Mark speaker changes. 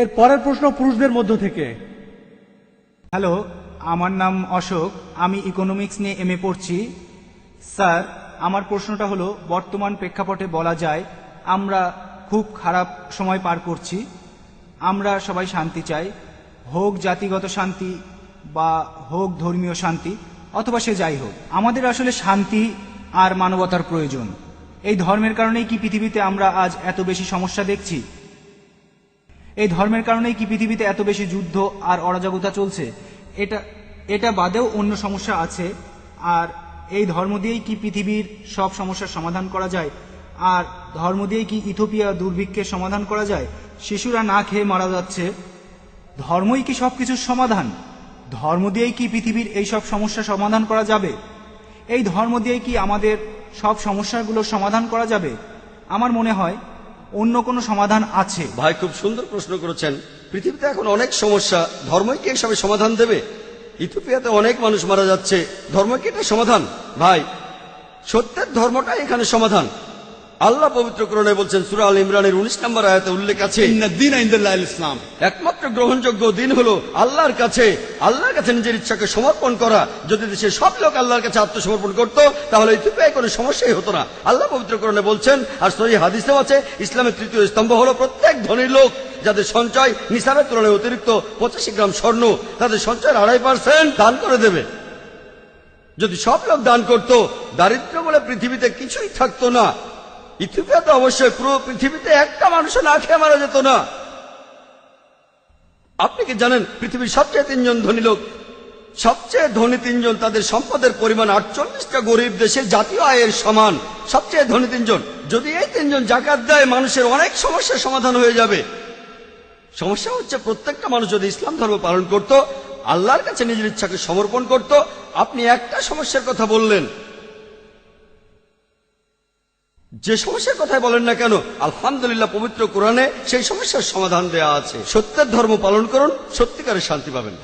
Speaker 1: এর পরের প্রশ্ন পুরুষদের মধ্য থেকে।
Speaker 2: হ্যালো, আমার নাম অশোক, আমি ইকোনমিক্স নিয়ে এমএ পড়ছি। স্যার, আমার প্রশ্নটা হলো, বর্তমান প্রেক্ষাপটে বলা যায়, আমরা খুব খারাপ সময় পার করছি। আমরা সবাই শান্তি চাই, হোক জাতিগত শান্তি বা হোক ধর্মীয় শান্তি, অথবা সে যাই হোক। আমাদের আসলে শান্তি আর মানবতার প্রয়োজন। এই ধর্মের কারণেই কি পৃথিবীতে আমরা আজ এত বেশি সমস্যা দেখছি? এই ধর্মের কারণেই কি পৃথিবীতে এত বেশি যুদ্ধ আর অরাজকতা চলছে? এটা এটা বাদেও অন্য সমস্যা আছে। আর এই ধর্ম দিয়েই কি পৃথিবীর সব সমস্যার সমাধান করা যায়? আর ধর্ম দিয়েই কি ইথোপিয়া দুর্ভিক্ষের সমাধান করা যায়? শিশুরা না খেয়ে মারা যাচ্ছে। ধর্মই কি সবকিছুর সমাধান? ধর্ম দিয়েই কি পৃথিবীর এই সব সমস্যা সমাধান করা যাবে? এই ধর্ম দিয়েই কি আমাদের সব সমস্যাগুলোর সমাধান করা যাবে? আমার মনে হয় অন্য কোনো সমাধান আছে?
Speaker 3: ভাই, খুব সুন্দর প্রশ্ন করেছেন। পৃথিবীতে এখন অনেক সমস্যা। ধর্মই কি এসবে সমাধান দেবে? ইথিওপিয়াতে অনেক মানুষ মারা যাচ্ছে। ধর্ম কি এটা সমাধান? ভাই, সত্যের ধর্মটাই এখানে সমাধান। আল্লাহ পবিত্র করণে বলছেন সুরা আল ইমরানের উনিশ নম্বর আয়াতে উল্লেখ আছে
Speaker 4: ইসলাম।
Speaker 3: একমাত্র গ্রহণযোগ্য দিন হলো আল্লাহর কাছে আল্লাহর কাছে নিজের ইচ্ছাকে সমর্পণ করা। যদি দেশের সব লোক আল্লাহর কাছে আত্মসমর্পণ করত তাহলে ইথিওপিয়ায় কোনো সমস্যাই হতো না। আল্লাহ পবিত্র করণে বলছেন আর সহি হাদিসেও আছে ইসলামের তৃতীয় স্তম্ভ হলো প্রত্যেক ধনীর লোক যাদের সঞ্চয় নিসাবের তুলনায় অতিরিক্ত পঁচাশি গ্রাম স্বর্ণ তাদের সঞ্চয়ের আড়াই পার্সেন্ট দান করে দেবে। যদি সব লোক দান করত দারিদ্র বলে পৃথিবীতে কিছুই থাকতো না। ইথিওপিয়াতে অবশ্যই পুরো পৃথিবীতে একটা মানুষও না খেয়ে মারা যেত না। আপনি কি জানেন পৃথিবীর সবচেয়ে তিনজন ধনী লোক? সবচেয়ে ধনী তিনজন তাদের সম্পদের পরিমাণ আটচল্লিশটা গরিব দেশে জাতীয় আয়ের সমান। সবচেয়ে ধনী তিনজন। যদি এই তিনজন জাকাত দেয়, মানুষের অনেক সমস্যার সমাধান হয়ে যাবে। সমস্যা হচ্ছে প্রত্যেকটা মানুষ যদি ইসলাম ধর্ম পালন করত, আল্লাহর কাছে নিজের ইচ্ছাকে সমর্পণ করত, আপনি একটা সমস্যার কথা বললেন। যে সমস্যার কথাই বলেন না কেন, আলহামদুলিল্লাহ পবিত্র কোরআনে সেই সমস্যার সমাধান দেয়া আছে। সত্যের ধর্ম পালন করুন, সত্যিকারের শান্তি পাবেন।